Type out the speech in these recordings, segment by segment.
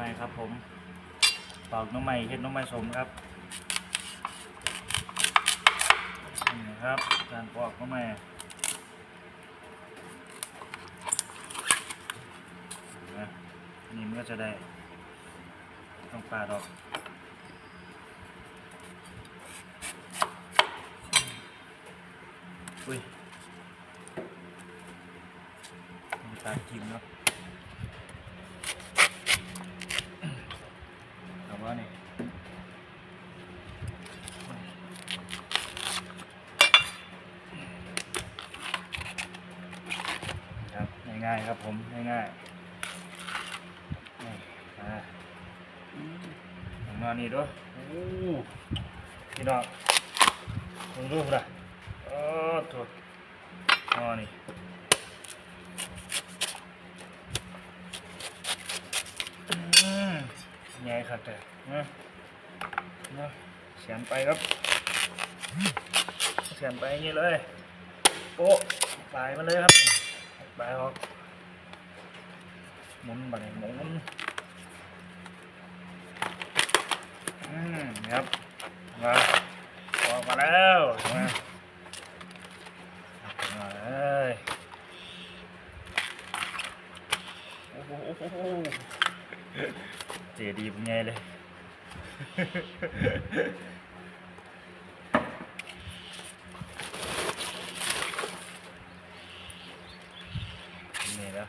ม้ครับผมปอกน้องไม้เฮ็ดน้องไม้สมครับนี่นะครับการปอกน้องไม้นะนี่มันก็จะได้ต้องปาดออกอุ้ยมีตากินเนาะแต่ว่านี่ครับ ง่ายๆครับผมง่ายๆนี่อ่าผมนอนนี่ด้วยโอ้พี่น้องมึงดูนะโอ้โถนอนนี่อืมใหญ่ครับแต่นะนะเสียนไปครับเสียนไปอย่างนี้เลยโป๊ะปลายมาเลยครับปลายออก หมุนไปหมุนอืมครับมาออกมาแล้วมามาเลยโอ้โหโอ้โหเจดีเป็นไงเลยนี่แล้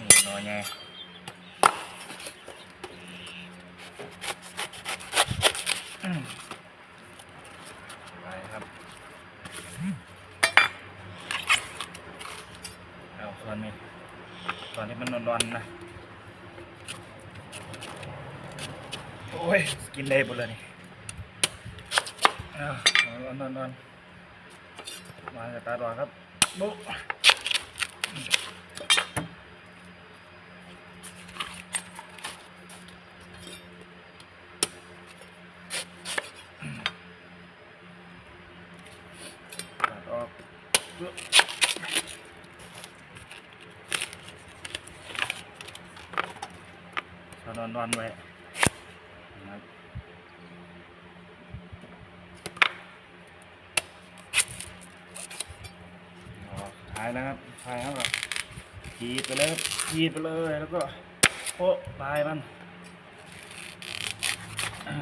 วนี่นอนไงไปครับเอาตอนนี้ตอนที่มันร้อนๆนะโอ้ยกินได้หมดเลยนี่นอนนอนนอนมากับตาดอนครับบุ๊ตัดออกปึ๊บ นอนนอนไว้นะครับถ่ายนะครับถ่ายครับขีดไปเลยครับขีดไปเลยแล้วก็โปะปลายมันอ่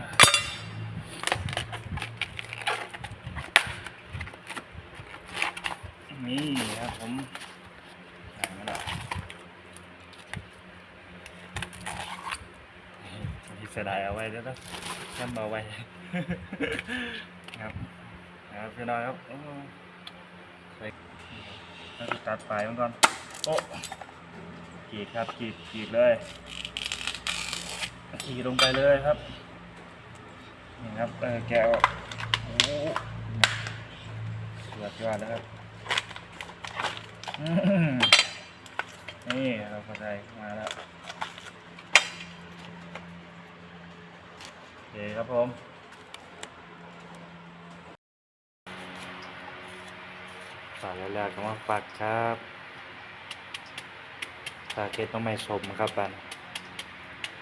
นี่ครับผมถ่ายมาแล้วนี่เสียดายเอาไว้แล้วนะแค่เอาไว้ ครับครับพี่น้อยครับโอ้แล้วก็ตัดปลายมันก่อนโอ้กรีดครับกรีดกรีดเลยกรีดลงไปเลยครับนี่ครับเออแกะโอ้สุดยอดแล้วครับนี่เราเข้าใจมาแล้วโอ เคครับผม ฝากแล้วๆก็มาฝากครับฝาเฮ็ดน้องไม้สมครับบัน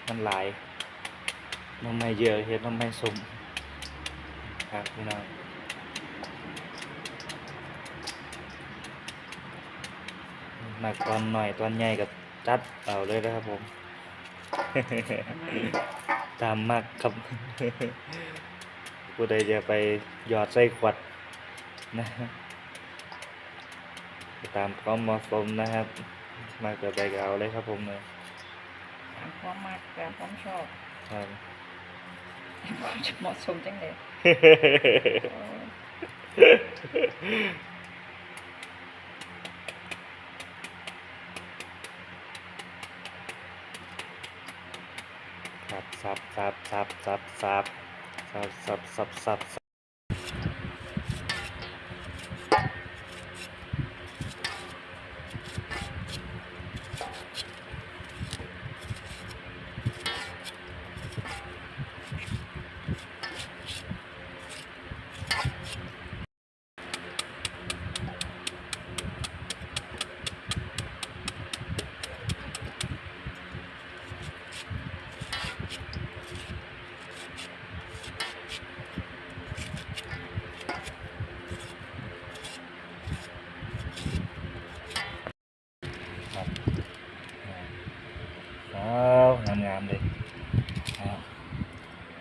มันหลายน้องไม้เยอะเฮ็ดน้องไม้สมครับพี่น้องมาตอนหน่อยตอนใหญ่กับจัดเอาเลยนะครับผม ตามมากครับ ผู้ใดจะไปหยอดใส่ขวดนะตามความเหมาะสมนะครับ มาเกิดไปก็เอาเลยครับผมเลยตามความมักตามความชอบครับความจะเหมาะสมจังเลย เออครับสับสับสับสับสับสับสับสับสับสับ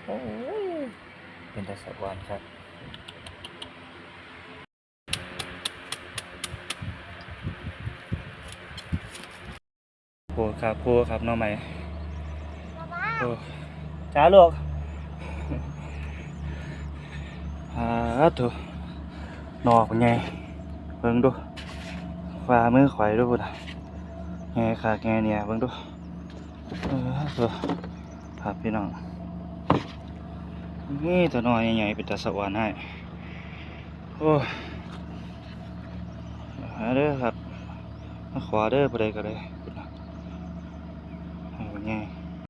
โอ้ยเป็นตะสะวานครับโคครับโคครับน้องใหม่โอ้จ้าลูกอ่าถูนอกเป็นไงเบิ่งดูฝ่ามือข่อยดูพุ่นน่ะไงขากไงเนี่ยเบิ่งดูเออตัวครับพี่น้อง นี่ตัวน้อยใหญ่ๆเป็นตาสวรรค์ให้โอ้ยหาเด้อครับมาขวาเด้อไปเลยก็ได้พุ่นน่ะเอาเป็นไง